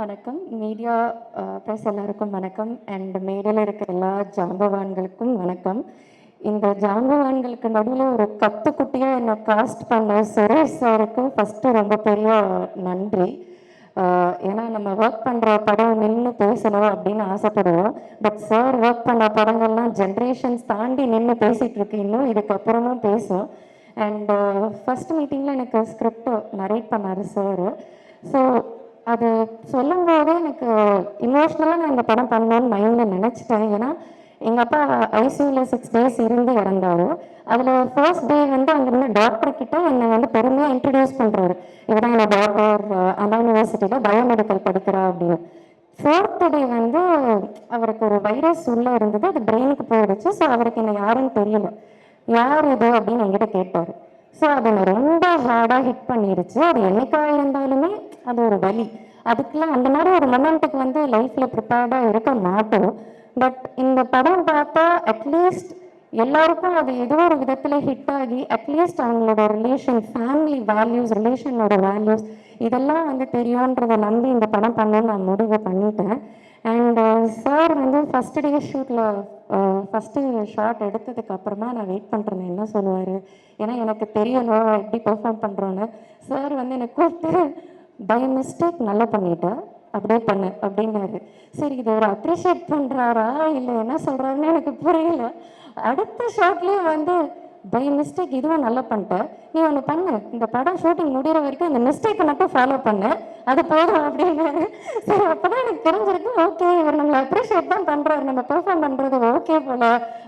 வணக்கம். Media press எல்லாருக்கும் வணக்கம். அண்ட் மேடையில் இருக்கிற எல்லா ஜாம்பவான்களுக்கும் வணக்கம். இந்த ஜாம்பவான்களுக்கு நடுவில் ஒரு கத்துக்குட்டியாக என்னை காஸ்ட் பண்ண சுரேஷ் சாருக்கு ஃபஸ்ட்டு ரொம்ப பெரிய நன்றி. ஏன்னா நம்ம ஒர்க் பண்ணுற படம் நின்று பேசணும் அப்படின்னு ஆசைப்படுவோம். பட் சார் ஒர்க் பண்ண படங்கள்லாம் ஜென்ரேஷன்ஸ் தாண்டி நின்று பேசிகிட்டு இருக்கு. இன்னும் இதுக்கப்புறமும் பேசும் அண்ட் ஃபஸ்ட் மீட்டிங்கில் எனக்கு ஸ்கிரிப்ட் நரேட் பண்ணார் சார் ஸோ அது சொல்லும்போதே எனக்கு இமோஷ்னலாக நான் இந்த படம் பண்ணணும்னு மைண்டில் நினச்சிட்டேன். ஏன்னா எங்கள் அப்பா ஐசியூவில் சிக்ஸ் டேஸ் இருந்து இறந்தாரு. அதில் ஃபர்ஸ்ட் டே வந்து அங்கிருந்து டாக்டர் கிட்ட என்னை வந்து பெருமையாக இன்ட்ரடியூஸ் பண்ணுறாரு இவதான் என்னோட டாக்டர் அண்ணா யூனிவர்சிட்டியில் பயோமெடிக்கல் படிக்கிறா அப்படின்னு. ஃபோர்த் டே வந்து அவருக்கு ஒரு வைரஸ் உள்ளே இருந்தது. அது பிரெயினுக்கு போயிடுச்சு. ஸோ அவருக்கு என்ன யாருன்னு தெரியல. யார் இது அப்படின்னு என்கிட்ட கேட்டார். ஸோ அது நான் ரொம்ப ஹார்டாக ஹிட் பண்ணிருச்சு. அது என்னைக்காக இருந்தாலுமே அது ஒரு வழி அதுக்கெல்லாம் அந்த மாதிரி ஒரு மொமெண்ட்டுக்கு வந்து லைஃப்பில் ப்ரிப்பேர்டாக இருக்க மாட்டோம். பட் இந்த படம் பார்த்தா அட்லீஸ்ட் எல்லாருக்கும் அது ஏதோ ஒரு விதத்தில் ஹிட் ஆகி அட்லீஸ்ட் அவங்களோட ரிலேஷன் ஃபேமிலி வேல்யூஸ் ரிலேஷனோட வேல்யூஸ் இதெல்லாம் வந்து தெரியுன்றதை நம்பி இந்த படம் பண்ணணும்னு நான் முடிவு பண்ணிட்டேன். அண்ட் சார் uh, வந்து ஃபஸ்ட் டே ஷூட்டில் ஃபஸ்ட்டு ஷாட் எடுத்ததுக்கு அப்புறமா நான் வெயிட் பண்ணுறேன் என்ன சொல்லுவார்? ஏன்னா எனக்கு தெரியணும் எப்படி பெர்ஃபார்ம் பண்ணுறோன்னு சார் வந்து எனக்கு கூப்பிட்டு பை மிஸ்டேக் நல்லா பண்ணிட்டேன் அப்படியே பண்ணு அப்படின்னாரு. சரி இது ஒரு அப்ரிஷியேட் பண்ணுறாரா இல்லை என்ன சொல்கிறாருன்னு எனக்கு புரியல. அடுத்த ஷாட்லேயே வந்து பை மிஸ்டேக் இதுவும் நல்லா பண்ணிட்டேன் நீ ஒன்று பண்ணு இந்த படம் ஷூட்டிங் முடிகிற வரைக்கும் அந்த மிஸ்டேக்கை மட்டும் ஃபாலோ பண்ணு. அது போதும் அப்படின்னாரு. சரி அப்போ தான் எனக்கு தெரிஞ்சிருக்கு ஓகே இவர் நம்மளை அப்ரிஷியேட் தான் பண்ணுறாரு நம்ம பெர்ஃபார்ம் பண்ணுறது ஓகே போல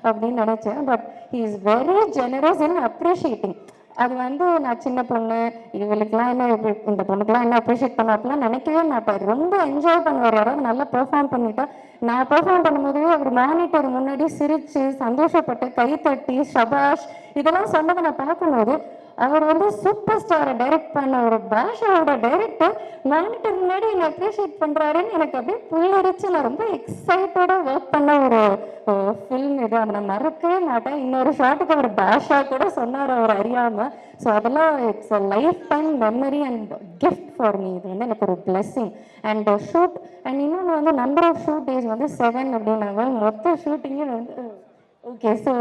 அப்படின்னு நினச்சேன். But he is very generous in appreciating அது வந்து நான் சின்ன பொண்ணு இவங்களுக்குலாம் என்ன இப்படி இந்த பொண்ணுக்கெல்லாம் என்ன அப்ரிஷியேட் பண்ண நினைக்கவே மாட்டார் ரொம்ப என்ஜாய் பண்ணுவார். யாராவது நல்லா பெர்ஃபார்ம் பண்ணிட்டா நான் பெர்ஃபார்ம் பண்ணும்போதே அவர் மானிட்டர் முன்னாடி சிரிச்சு சந்தோஷப்பட்டு கை தட்டி ஷபாஷ் இதெல்லாம் சொன்னதை நான் பார்க்கும்போது அவர் வந்து சூப்பர் ஸ்டாரை டைரக்ட் பண்ண ஒரு பாஷாவோட டைரக்டர் மானிட்டர் முன்னாடி என்னை அப்ரிஷியேட் பண்ணுறாருன்னு எனக்கு அப்படியே புல்லரிச்சு நான் ரொம்ப எக்ஸைட்டடாக ஒர்க் பண்ண ஒரு ஃபில்ம் இது. அதை நான் மறக்கவே மாட்டேன். இன்னொரு ஷாட்டுக்கு அவர் பாஷா கூட சொன்னார் அவர் அறியாமல் ஸோ அதெல்லாம் it's a lifetime memory and gift for me இது வந்து எனக்கு ஒரு பிளெஸ்ஸிங் அண்ட் ஷூட் அண்ட் இன்னொன்று வந்து நம்பர் ஆஃப் ஷூட் டேஸ் வந்து செவன் அப்படின்னாங்க. மொத்த ஷூட்டிங்கே வந்து ஓகே ஸோ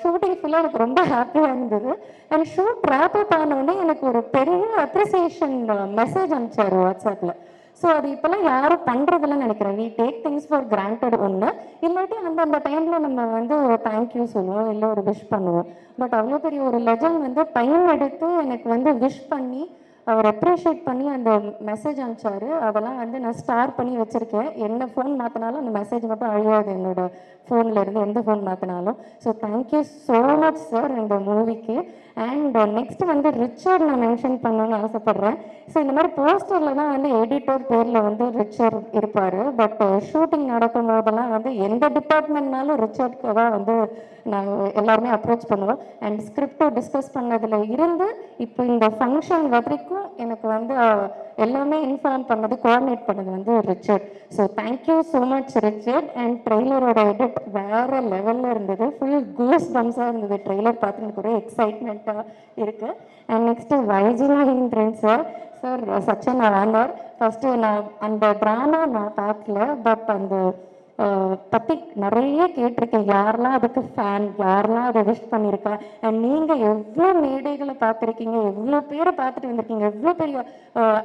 ஷூட்டிங் ஃபுல்லாக எனக்கு ரொம்ப ஹாப்பியாக இருந்தது. அண்ட் ஷூட் ரேப் அப் ஆனோடனே எனக்கு ஒரு பெரிய அப்ரிசியேஷன் மெசேஜ் அனுப்பிச்சார் வாட்ஸ்அப்பில் ஸோ அது இப்போல்லாம் யாரும் பண்ணுறதில்லன்னு நினைக்கிறேன். We take things for granted ஒன்று இல்லாட்டி அந்த டைமில் நம்ம வந்து தேங்க்யூ சொல்லுவோம் இல்லை ஒரு விஷ் பண்ணுவோம். பட் அவ்வளோ பெரிய ஒரு லெஜன் வந்து டைம் எடுத்து எனக்கு வந்து விஷ் பண்ணி அவர் அப்ரிஷியேட் பண்ணி அந்த மெசேஜ் அனுப்பிச்சாரு. அதெல்லாம் வந்து நான் ஸ்டார் பண்ணி வச்சுருக்கேன். என்ன ஃபோன் மாற்றினாலும் அந்த மெசேஜ் மட்டும் அழியாது என்னோட ஃபோனில் இருந்து எந்த ஃபோன் மாற்றினாலும் so thank you so much sir இந்த மூவிக்கு அண்ட் நெக்ஸ்ட் uh, வந்து ரிச்சர்ட் நான் மென்ஷன் பண்ணணும்னு ஆசைப்பட்றேன். ஸோ இந்த மாதிரி போஸ்டரில் தான் வந்து எடிட்டர் பேரில் வந்து ரிச்சர்ட் இருப்பார். பட் ஷூட்டிங் நடக்கும் போதெல்லாம் வந்து எந்த டிபார்ட்மெண்ட்னாலும் ரிச்சர்ட்க்கு தான் வந்து நாங்கள் எல்லாருமே அப்ரோச் பண்ணுவோம். அண்ட் ஸ்கிரிப்டை டிஸ்கஸ் பண்ணதில் இருந்து இப்போ இந்த ஃபங்க்ஷன் வரைக்கும் எனக்கு வந்து uh, எல்லாமே இன்ஃபார்ம் பண்ணது கோஆர்டினேட் பண்ணது வந்து Richard so thank you so much Richard and ட்ரெய்லரோட edit வேறு லெவலில் இருந்தது. ஃபுல் கூஸ் பம்ஸாக இருந்தது. ட்ரெய்லர் பார்த்து எனக்கு ஒரே இருக்கு. இருக்குது and next வைஜினா Mahendran sir sir such an honour first நான் அந்த ட்ராமா நான் பார்க்கல பட் அந்த அஹ், பற்றி நிறைய கேட்டிருக்கேன். யாரெல்லாம் அதுக்கு ஃபேன் யாரெல்லாம் அதை விஷ் பண்ணியிருக்கா அண்ட் நீங்கள் எவ்வளோ மேடைகளை பார்த்துருக்கீங்க? எவ்வளோ பேரை பார்த்துட்டு வந்திருக்கீங்க? எவ்வளோ பெரிய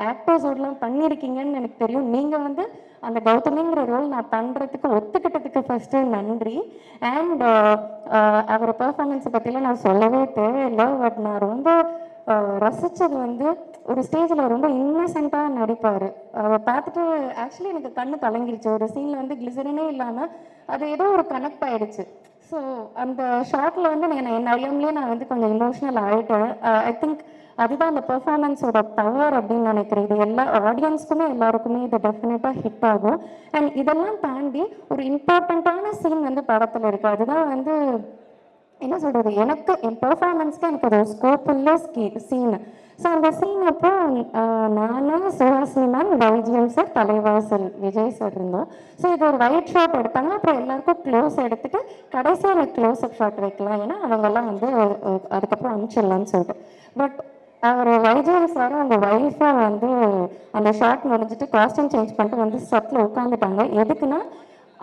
ஆக்டர்ஸோடலாம் பண்ணியிருக்கீங்கன்னு எனக்கு தெரியும். நீங்கள் வந்து அந்த கௌதமிங்கிற ரோல் நான் பண்ணுறதுக்கு ஒத்துக்கிட்டதுக்கு ஃபஸ்ட்டு நன்றி. அண்ட் அவர் பெர்ஃபார்மன்ஸை பற்றிலாம் நான் சொல்லவே தேவையில்லை. பட் நான் ரொம்ப uh, ரசித்தது வந்து ஒரு ஸ்டேஜில் ரொம்ப இன்னசென்ட்டாக நடிப்பார். அதை பார்த்துட்டு ஆக்சுவலி எனக்கு கண்ணு கலங்கிருச்சு. ஒரு சீனில் வந்து கிளிசரினே இல்லாமல் அது ஏதோ ஒரு கனெக்ட் ஆகிடுச்சு ஸோ அந்த ஷார்ட்டில் வந்து நான் என் அறியாமலே நான் வந்து கொஞ்சம் இமோஷ்னல் ஆகிட்டேன் ஐ திங்க் அதுதான் அந்த பெர்ஃபார்மன்ஸோட பவர் அப்படின்னு நினைக்கிறேன். இது எல்லா ஆடியன்ஸ்க்குமே எல்லாருக்குமே இது டெஃபினட்டாக ஹிட் ஆகும். அண்ட் இதெல்லாம் தாண்டி ஒரு இம்பார்ட்டண்ட்டான சீன் வந்து படத்தில் இருக்குது அதுதான் வந்து என்ன சொல்கிறது எனக்கு என் பெர்ஃபார்மன்ஸ்க்கு எனக்கு ஒரு ஸ்கோப் உள்ள ஸ்கீ சீன் ஸோ அந்த சீன் அப்போ நானும் Suhasini ma'am YGM sir Thalaivasal Vijay sir இருந்தோம். ஸோ இது ஒரு ஒயிட் ஷாட் எடுத்தாங்க. அப்புறம் எல்லாருக்கும் க்ளோஸ் எடுத்துட்டு கடைசியாக க்ளோஸ் அப் ஷாட் வைக்கலாம். ஏன்னா அவங்கெல்லாம் வந்து அதுக்கப்புறம் அனுப்பிச்சிடலான்னு சொல்லிட்டு. பட் அவர் வைஜெயம் சாரும் அந்த ஒய்ஃபும் வந்து அந்த ஷார்ட் முடிஞ்சிட்டு காஸ்டியூம் சேஞ்ச் பண்ணிட்டு வந்து செட்டில் உட்காந்துட்டாங்க எதுக்குன்னா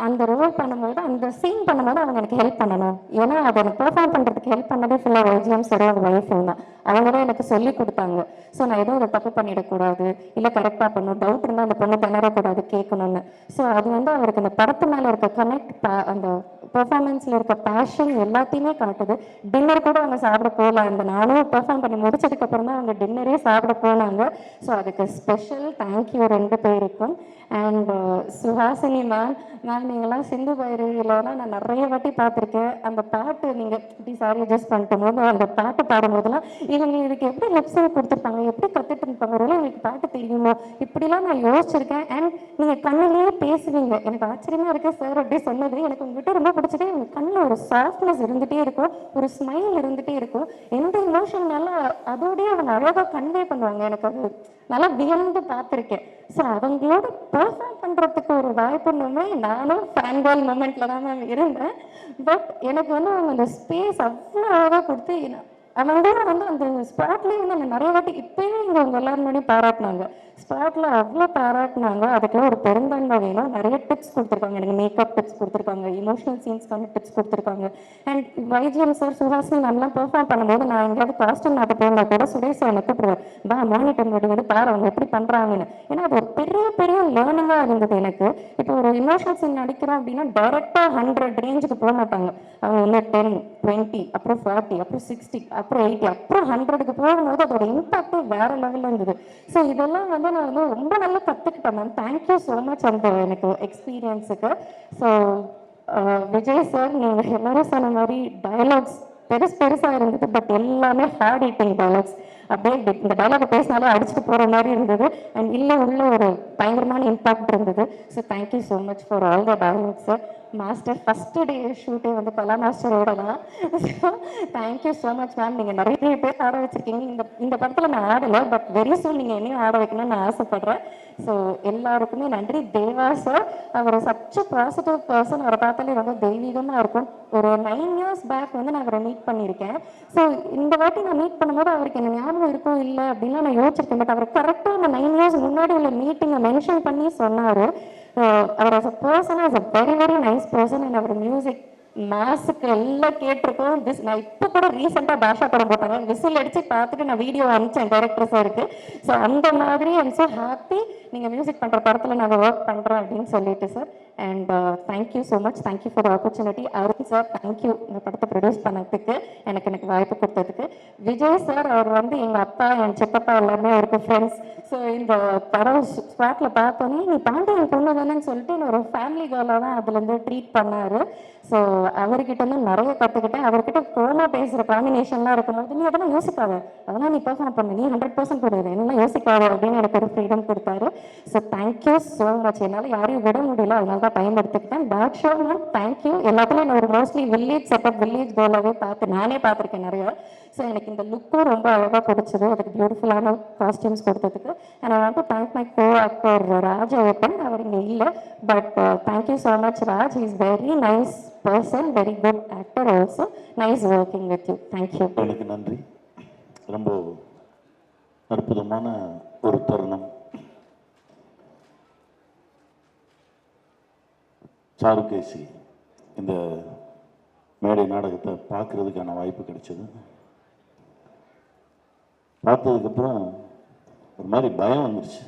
அந்த ரோல் பண்ணும்போது அந்த சீன் பண்ணும்போது அவங்க எனக்கு ஹெல்ப் பண்ணணும். ஏன்னா அதை எனக்கு பெர்ஃபார்ம் பண்ணுறதுக்கு ஹெல்ப் பண்ணதே ஃபுல்லாக வைஜிஎம் சாரும் அவங்க ஒய்ஃபும் தான் அவங்க தான் எனக்கு சொல்லி கொடுத்தாங்க. ஸோ நான் எதுவும் அதை தப்பு பண்ணிடக்கூடாது. இல்லை கரெக்டாக பண்ணணும். டவுட் இருந்தால் அந்த பொண்ணு திணறக்கூடாது கேட்கணும்னு. ஸோ அது வந்து அவருக்கு அந்த படத்து மேலே இருக்க கனெக்ட் அந்த பெர்ஃபார்மன்ஸில் இருக்க பேஷன் எல்லாத்தையுமே காட்டுது. டின்னர் கூட அவங்க சாப்பிட போகலாம். அந்த நானும் பெர்ஃபார்ம் பண்ணி முடிச்சதுக்கப்புறம் தான் அவங்க டின்னரே சாப்பிட போனாங்க. ஸோ அதுக்கு ஸ்பெஷல் தேங்க்யூ ரெண்டு பேருக்கும். அண்ட் சுஹாசினி மேம் மேம் நீங்களாம் சிந்து பயிறு இல்லைன்னா நான் நிறைய வாட்டி பார்த்துருக்கேன். அந்த பாட்டு நீங்கள் இப்படி சாரி அட்ஜஸ்ட் பண்ணிட்டு போது அந்த பாட்டு பாடும்போதெல்லாம் இவங்க இதுக்கு எப்படி லெப்ஸில் கொடுத்துருப்பாங்க எப்படி கற்றுட்டு இருப்பாங்க ஒருவேளை எனக்கு பாட்டு தெரியுமோ? இப்படிலாம் நான் யோசிச்சிருக்கேன். அண்ட் நீங்கள் கண்ணிலேயே பேசுவீங்க. எனக்கு ஆச்சரியமா இருக்குது சார் அப்படி சொன்னது. எனக்கு உங்ககிட்ட ரொம்ப பிடிச்சது. உங்க கண்ணில் ஒரு சாஃப்ட்னஸ் இருந்துகிட்டே இருக்கும். ஒரு ஸ்மைல் இருந்துகிட்டே இருக்கும். எந்த இமோஷன்னாலும் அதோடய அவங்க அழகாக கன்வே பண்ணுவாங்க. எனக்கு அது நல்லா வியந்து பார்த்துருக்கேன். ஸோ அவங்களோட பர்ஃபார்ம் பண்ணுறதுக்கு ஒரு வாய்ப்புன்னுமே நானும் ஃபேன் பால் மூமெண்ட்டில் தான் மேம் இருந்தேன். பட் எனக்கு வந்து அவங்க அந்த ஸ்பேஸ் அவ்வளோ அழகாக கொடுத்து என்ன- அவங்க வந்து அந்த ஸ்பாட்லேயே வந்து என்னை நிறைய வாட்டி இப்போயும் இங்கே அவங்க எல்லாரும் முன்னாடியும் பாராட்டினாங்க. ஸ்பாட்டில் அவ்வளோ பாராட்டினாங்க அதுக்கெல்லாம் ஒரு பெருந்தன்மை நிறைய டிப்ஸ் கொடுத்துருக்காங்க. எனக்கு மேக்கப் டிப்ஸ் கொடுத்துருக்காங்க. இமோஷனல் சீன்ஸ்க்கான டிப்ஸ் கொடுத்துருக்காங்க. அண்ட் வைஜிஎம் சார் சுஹாசன் நல்லா பெர்ஃபார்ம் பண்ணும்போது நான் எங்கேயாவது காஸ்டியூம் நாட்ட போனால் கூட சுரேஷ் சார் எனக்கு கூப்பிடுவேன் பா மானிட்டர் வந்து பாரு அவங்க எப்படி பண்ணுறாங்கன்னு ஏன்னா அது ஒரு பெரிய பெரிய லேர்னிங்காக இருந்தது எனக்கு. இப்போ ஒரு இமோஷனல் சீன் நடிக்கிறோம் அப்படின்னா டேரெக்டாக ஹண்ட்ரட் ரேஞ்சுக்கு போக மாட்டாங்க. அவங்க வந்து டென் டுவெண்ட்டி அப்புறம் ஃபார்ட்டி அப்புறம் சிக்ஸ்டி அப்புறம் எயிட்டி அப்புறம் ஹண்ட்ரடுக்கு போகும்போது அதோட இம்பாக்டே வேற லெவலில் இருந்தது. ஸோ இதெல்லாம் வந்து நான் வந்து ரொம்ப நல்லா கற்றுக்கிட்டேன் மேம் தேங்க்யூ ஸோ மச் அந்த எனக்கு எக்ஸ்பீரியன்ஸுக்கு ஸோ விஜய் சார் நீங்கள் எல்லாரும் சொன்ன மாதிரி டயலாக்ஸ் பெருசு பெருசாக இருந்தது பட் எல்லாமே ஹார்ட் ஈட்டிங் டயலாக்ஸ் அப்படியே இந்த டைலாக் பேசினாலே அடிச்சுட்டு போகிற மாதிரி இருந்தது. அண்ட் இல்லை உள்ள ஒரு பயங்கரமான இம்பாக்ட் இருந்தது. So thank you so much for all the dialogues sir master first day ஷூட்டே வந்து பலா மாஸ்டரோட தான் so thank you so much ma'am நீங்கள் நிறைய பேர் ஆட வச்சிருக்கீங்க. இந்த இந்த படத்தில் நான் ஆடலை பட் வெரி சூன் நீங்கள் என்னையும் ஆட வைக்கணும்னு நான் ஆசைப்படுறேன். ஸோ எல்லாருக்குமே நன்றி. தேவா சார் அவர் சச்ச பாசிட்டிவ் பர்சன் அவரை பார்த்தாலே ரொம்ப தெய்வீகமாக இருக்கும். ஒரு நைன் இயர்ஸ் பேக் வந்து நான் அவரை மீட் பண்ணியிருக்கேன். ஸோ இந்த வாட்டி நான் மீட் பண்ணும்போது அவருக்கு என்ன ஞாபகம் இருக்கோ இல்லை அப்படின்லாம் நான் யோசிச்சிருக்கேன். பட் அவர் கரெக்டாக அந்த நைன் இயர்ஸ் முன்னாடி உள்ள மீட்டிங்கை மென்ஷன் பண்ணி சொன்னார். அவர் as a person as a very very nice person and our music மாஸுக்கு எல்லாம் கேட்டிருக்கோம். திஸ் நான் இப்போ கூட ரீசெண்டாக பாஷா படம் போட்டாங்க விசில் அடித்து பார்த்துட்டு நான் வீடியோ அனுப்பிச்சேன் டைரக்டர் சாருக்கு ஸோ அந்த மாதிரி ஐம் ஸோ ஹாப்பி நீங்கள் மியூசிக் பண்ணுற படத்தில் நாங்கள் ஒர்க் பண்ணுறோம் அப்படின்னு சொல்லிட்டு sir and thank you so much thank you for opportunity Arun sir thank you இந்த படத்தை ப்ரொடியூஸ் பண்ணதுக்கு எனக்கு எனக்கு வாய்ப்பு கொடுத்ததுக்கு. விஜய் சார் அவர் வந்து எங்கள் அப்பா என் சித்தப்பா எல்லாருமே அவருக்கு ஃப்ரெண்ட்ஸ் ஸோ இந்த படம் ஸ்பாட்டில் பார்த்தோன்னே நீ பாண்டியன் பொண்ணு தானேன்னு சொல்லிட்டு ஒரு ஃபேமிலி கேர்ளாக தான் அதுலேருந்து ட்ரீட் பண்ணார். ஸோ அவர்கிட்டருந்து நிறைய கற்றுக்கிட்டேன் அவர்கிட்ட கோமா பேசுகிற காம்பினேஷன்லாம் இருக்கும்போது நீ அதெல்லாம் யோசிக்காத. அதெல்லாம் நீ பெர்ஃபார்ம் பண்ணு. நீ ஹண்ட்ரட் பர்சன்ட் கொடுது என்னெல்லாம் யோசிக்காத? அப்படின்னு எனக்கு ஒரு ஃப்ரீடம் கொடுத்தாரு. ஸோ தேங்க்யூ ஸோ மச் என்னால் யாரையும் விட முடியல. அதனால தான் பயன்படுத்திக்கிட்டேன். பேட் ஷோ தேங்க்யூ எல்லாத்துலையும் நான் ஒரு மோஸ்ட்லி வில்லேஜ் செட்டப் வில்லேஜ் கோலாகவே பார்த்து நானே பார்த்துருக்கேன் நிறையா. ஸோ எனக்கு இந்த லுக்கும் ரொம்ப அழகாக பிடிச்சது. அதுக்கு பியூட்டிஃபுல்லான காஸ்டியூம்ஸ் கொடுத்ததுக்கு. And I want to thank my co actor Raj open அவர் இங்கே இல்லை. But thank you so much Raj is very nice person very good actor also nice working with you thank you நன்றி. ரொம்ப அற்புதமான ஒரு தருணம். சாருகேசி இந்த மேடை நாடகத்தை பார்க்கறதுக்கான வாய்ப்பு கிடைச்சது. பார்த்ததுக்கப்புறம் ஒரு மாதிரி பயம் வந்துருச்சு.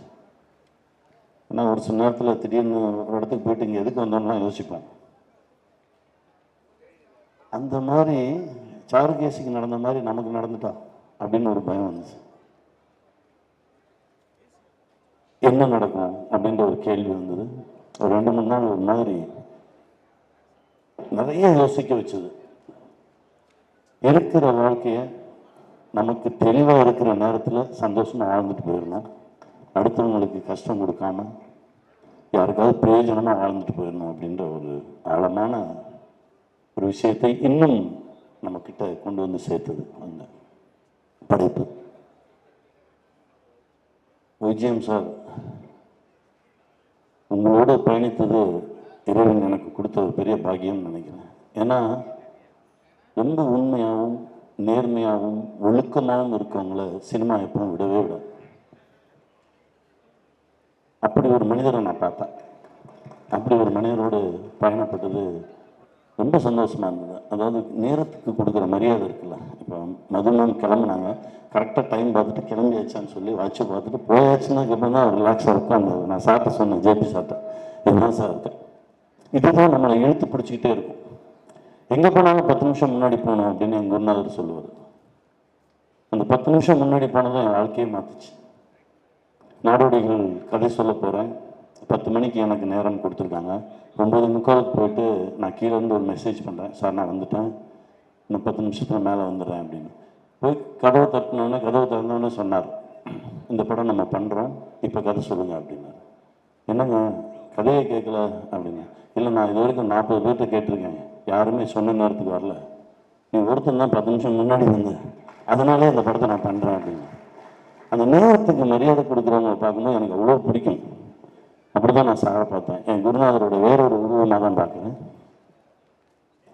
ஏன்னா ஒரு சில நேரத்தில் திடீர்னு ஒரு இடத்துக்கு போயிட்டு இங்கே எதுக்கு வந்தோம்னா யோசிப்பேன். அந்த மாதிரி சாருகேசிக்கு நடந்த மாதிரி நமக்கு நடந்துட்டா அப்படின்னு ஒரு பயம் வந்துச்சு. என்ன நடக்கும் அப்படின்ற ஒரு கேள்வி வந்தது. ரெண்டு மூணு நாள் ஒரு மாதிரி நிறைய யோசிக்க வச்சது. இருக்கிற வாழ்க்கைய நமக்கு தெளிவாக இருக்கிற நேரத்தில் சந்தோஷமா வாழ்ந்துட்டு போயிடணும். அடுத்தவங்களுக்கு கஷ்டம் கொடுக்காம யாருக்காவது பிரயோஜனமாக வாழ்ந்துட்டு போயிடணும் அப்படின்ற ஒரு ஆழமான ஒரு விஷயத்தை இன்னும் நம்மக்கிட்ட கொண்டு வந்து சேர்த்தது அந்த படைப்பு. விஜயம் சார் உங்களோடு பயணித்தது இறைவன் எனக்கு கொடுத்த ஒரு பெரிய பாக்கியம்னு நினைக்கிறேன். ஏன்னா ரொம்ப உண்மையாகவும் நேர்மையாகவும் ஒழுக்கமாகவும் இருக்கவங்கள சினிமா எப்பவும் விடவே விடாது. அப்படி ஒரு மனிதரை நான் பார்த்தேன். அப்படி ஒரு மனிதரோடு பயணப்பட்டது ரொம்ப சந்தோஷமாக இருந்தது. அதாவது நேரத்துக்கு கொடுக்குற மரியாதை இருக்குல்ல. இப்போ மதுமன் கிளம்புனாங்க. கரெக்டாக டைம் பார்த்துட்டு கிளம்பியாச்சான்னு சொல்லி வாட்சை பார்த்துட்டு போயாச்சுன்னதுக்கப்புறம் தான் ரிலாக்ஸாக உட்காந்து நான் சாப்பிட்ட சொன்னேன் ஜேபி சாப்பிட்டேன் இதுதான் சார் இருக்கேன் இதுதான் நம்மளை இழுத்து பிடிச்சிக்கிட்டே இருக்கும். எங்கே போனாலும் பத்து நிமிஷம் முன்னாடி போனோம் அப்படின்னு எங்கள் குருநாதர் சொல்லுவார். அந்த பத்து நிமிஷம் முன்னாடி போனதும் என் வாழ்க்கையே மாற்றுச்சு நாடோடிகள் கதை சொல்ல போகிறேன் பத்து மணிக்கு எனக்கு நேரம் கொடுத்துருக்காங்க. ஒம்பது முக்காலுக்கு போயிட்டு நான் கீழே இருந்து ஒரு மெசேஜ் பண்ணுறேன் சார் நான் வந்துட்டேன். இன்னும் பத்து நிமிஷத்தில் மேலே வந்துடுறேன் அப்படின்னு. போய் கதவை தட்டினோடனே கதவை திறந்தோடனே சொன்னார் இந்த படம் நம்ம பண்ணுறோம் இப்போ கதை சொல்லுங்கள் அப்படின்னாரு. என்னங்க? கதையை கேட்கல அப்படின்னு. இல்லை நான் இது வரைக்கும் நாற்பது பேர்கிட்ட கேட்டிருக்கேன். யாருமே சொன்ன நேரத்துக்கு வரல. நீ ஒருத்தன் தான் பத்து நிமிஷம் முன்னாடி வந்து அதனாலே அந்த படத்தை நான் பண்ணுறேன் அப்படின்னு. அந்த நேரத்துக்கு மரியாதை கொடுக்குறவங்க பார்க்கும்போது எனக்கு அவ்வளோ பிடிக்கும். அப்படி தான் நான் சாரை பார்த்தேன். என் குருநாதரோட வேறொரு உருவமாக தான் பார்க்குறேன்.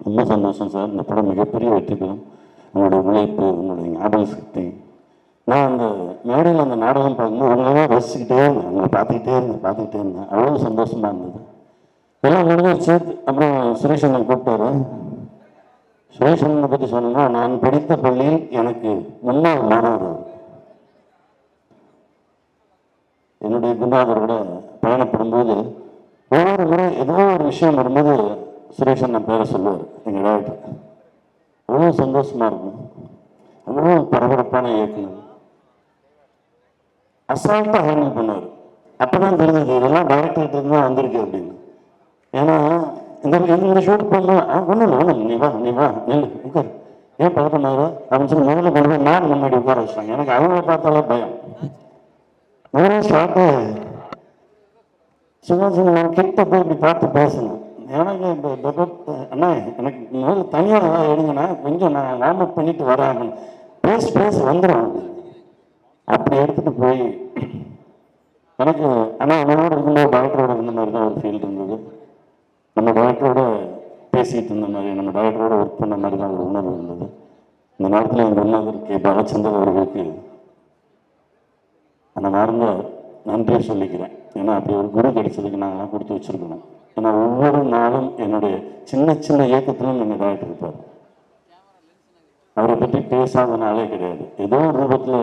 ரொம்ப சந்தோஷம் சார். இந்த படம் மிகப்பெரிய வெற்றி பெறும் உங்களுடைய உழைப்பு உங்களுடைய ஞாபக சக்தி. நான் அந்த மேடையில் அந்த நாடகம் பார்க்கும்போது உங்களை ரசிச்சுக்கிட்டே இருந்தேன். உங்களை பார்த்துக்கிட்டே இருந்தேன் பார்த்துக்கிட்டே இருந்தேன். அவ்வளோ சந்தோஷமாக இருந்தது. எல்லாம் உடனே சேர்த்து அப்புறம் சுரேஷ் அண்ணன் கூப்பிட்டாரு. சுரேஷ் அண்ணனை பற்றி சொன்னோம்னா நான் படித்த பள்ளியில் எனக்கு முன்னாள் மாணவர் என்னுடைய குருநாதரோட பயணப்படும்போது ஒவ்வொரு முறை ஏதோ ஒரு விஷயம் வரும்போது சுரேஷ் நான் பேரை சொல்லுவார். எங்கள் டாக்டர் அவ்வளோ சந்தோஷமா இருக்கும். அவ்வளோ பரபரப்பான இயக்குனர் அசால்ட்டாக ஹேண்டில் பண்ணுவார். அப்போ தான் தெரிஞ்சது இதெல்லாம் டைரக்டர்கிட்ட இருந்து தான் வந்திருக்கு அப்படின்னு. ஏன்னா இந்த இந்த ஷூட் பண்ணலாம் ஆ ஒன்றும் ஒன்றும் நீ வா நீ வா நில்லு உட்கார். ஏன் பதட்டமாரு அப்படின்னு சொல்லி முதல்ல கொண்டு போய் நான் முன்னாடி உட்கார வச்சாங்க எனக்கு அவங்கள பார்த்தாலே பயம். முதல்ல ஸ்டார்ட்டு சிவாஜி நான் கிட்ட போய் இப்படி பார்த்து பேசணும். எனக்கு இந்த டெபட் அண்ணா எனக்கு முதல்ல தனியாக ஏதாவது எடுங்கண்ணா கொஞ்சம் நான் லேம் அப் பண்ணிட்டு வரேன் பேசி பேசி வந்துடும் அப்படி எடுத்துட்டு போய் எனக்கு ஆனால் என்னோட இருக்கும்போது டாக்டரோட இருந்த மாதிரி தான் ஒரு ஃபீல் இருந்தது. நம்ம டாக்டரோட பேசிக்கிட்டு இருந்த மாதிரி நம்ம டாக்டரோட ஒர்க் பண்ண மாதிரி தான் ஒரு உணர்வு இருந்தது. இந்த நேரத்தில் எங்கள் உணர்வு கே. பாலச்சந்தர் அவர்களுக்கு அந்த மறந்த நன்றியை சொல்லிக்கிறேன். ஏன்னா அப்படி ஒரு குரு கிடைச்சதுக்கு நாங்களாம் கொடுத்து வச்சிருக்கணும். ஏன்னா ஒவ்வொரு நாளும் என்னுடைய சின்ன சின்ன இயக்கத்திலும் எங்கள் டாக்டர் இருப்பார். அவரை பற்றி பேசாத நாளே கிடையாது. ஏதோ ஒரு ரூபத்தில்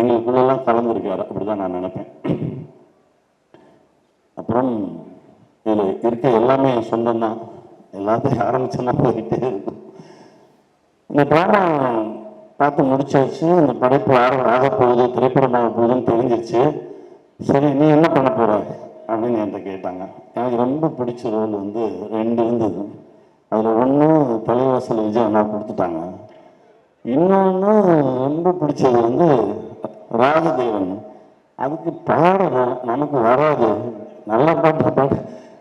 எங்களுக்குள்ளெல்லாம் கலந்துருக்காரு. அப்படிதான் நான் நினைப்பேன். அப்புறம் இதில் இருக்க எல்லாமே என் சொந்தம் தான். எல்லாத்தையும் ஆரம்பிச்சோன்னா போயிட்டே இருக்கும். இந்த ட்ராமா பார்த்து முடிச்சாச்சு. இந்த படைப்பு ஆக ஆக போகுது திரைப்படம் ஆக போகுதுன்னு தெரிஞ்சிருச்சு. சரி நீ என்ன பண்ண போற? அப்படின்னு என்கிட்ட கேட்டாங்க. எனக்கு ரொம்ப பிடிச்ச ரோல் வந்து ரெண்டு இருந்தது. அதில் ஒன்று தலைவாசல் விஜய் அண்ணா கொடுத்துட்டாங்க. இன்னொன்று ரொம்ப பிடிச்சது வந்து ராஜதேவன். அதுக்கு பாடணும் நமக்கு வராது. நல்ல பாட்டு பாடு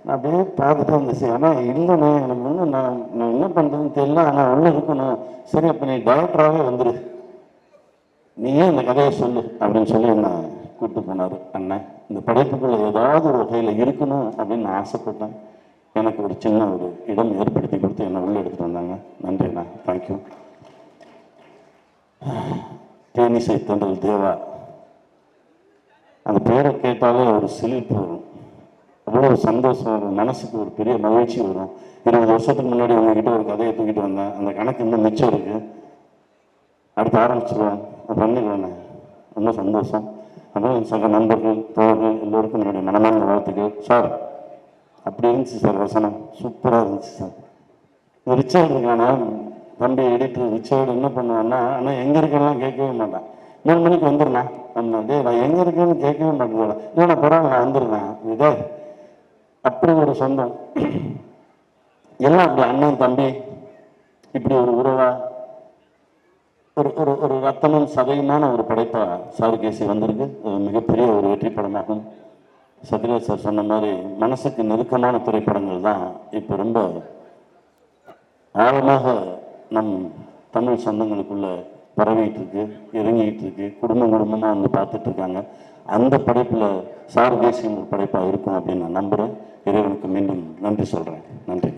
நான் அப்படியே பார்த்துட்டு இருந்துச்சு ஆனால் இல்லைண்ணே எனக்கு வந்து நான் நான் என்ன பண்ணுறதுன்னு தெரியல ஆனால் உள்ளே இருக்கணும். சரி அப்போ நீ டைரக்டராகவே நீ நீயே இந்த கதையை சொல்லு அப்படின்னு சொல்லி என்ன கூப்பிட்டு போனார் அண்ணன் இந்த படைப்புகள் ஏதாவது ஒரு வகையில் இருக்கணும் அப்படின்னு நான் ஆசைப்பட்டேன். எனக்கு ஒரு சின்ன ஒரு இடம் ஏற்படுத்தி கொடுத்து என்னை உள்ளே எடுத்துகிட்டு வந்தாங்க. நன்றி அண்ணா. தேங்க்யூ தேனிசை தென்றல் தேவா. அந்த பேரை கேட்டாலே ஒரு சிலிப்பு வரும். அவ்வளோ ஒரு சந்தோஷம் வரும். மனசுக்கு ஒரு பெரிய மகிழ்ச்சி வரும். இருபது வருஷத்துக்கு முன்னாடி உங்ககிட்ட ஒரு கதையை தூக்கிட்டு வந்தேன். அந்த கணக்கு இன்னும் மிச்சம் இருக்கு. அடுத்து ஆரம்பிச்சிருவேன் பண்ணிடுவேண்ணே ரொம்ப சந்தோஷம். அதான் என் சக நண்பர்கள் தோழர்கள் எல்லோருக்கும் என்னுடைய மனமான வாழ்த்துக்கள். சார் அப்படி இருந்துச்சு சார் வசனம். சூப்பராக இருந்துச்சு சார். இந்த ரிச்சர்டு இருக்கானா? தம்பி எடிட்டர் ரிச்சர்டு என்ன பண்ணுவான்னா ஆனால் எங்கே இருக்கலாம் கேட்கவே மாட்டான். மூணு மணிக்கு வந்துடுண்ணா அண்ணா டேய் நான் எங்கே இருக்கேன்னு கேட்கவே மாட்டேன் இல்லைண்ணா நான் பரவாயில்ல நான் வந்துடுறேன். இதே அப்படி ஒரு சொந்தம். எல்லாம் அப்படி அண்ணன் தம்பி இப்படி ஒரு உறவாக ஒரு ஒரு ஒரு ரத்தமும் சதையுமான ஒரு படைப்பாக சாருகேசி வந்திருக்கு. அது மிகப்பெரிய ஒரு வெற்றி படமாகும். சத்யராஜ் சார் சொன்ன மாதிரி மனசுக்கு நெருக்கமான திரைப்படங்கள் தான் இப்போ ரொம்ப ஆழமாக நம் தமிழ் சொந்தங்களுக்குள்ள பரவிட்டு இருக்கு இறங்கிட்டு இருக்கு குடும்பம் குடும்பமாக வந்து பார்த்துட்டு இருக்காங்க அந்த படைப்பில் சாருகேசியின் ஒரு படைப்பாக இருக்கும் அப்படின்னு நான் நம்புகிறேன் இறைவனுக்கு மீண்டும் நன்றி சொல்கிறேன் நன்றி.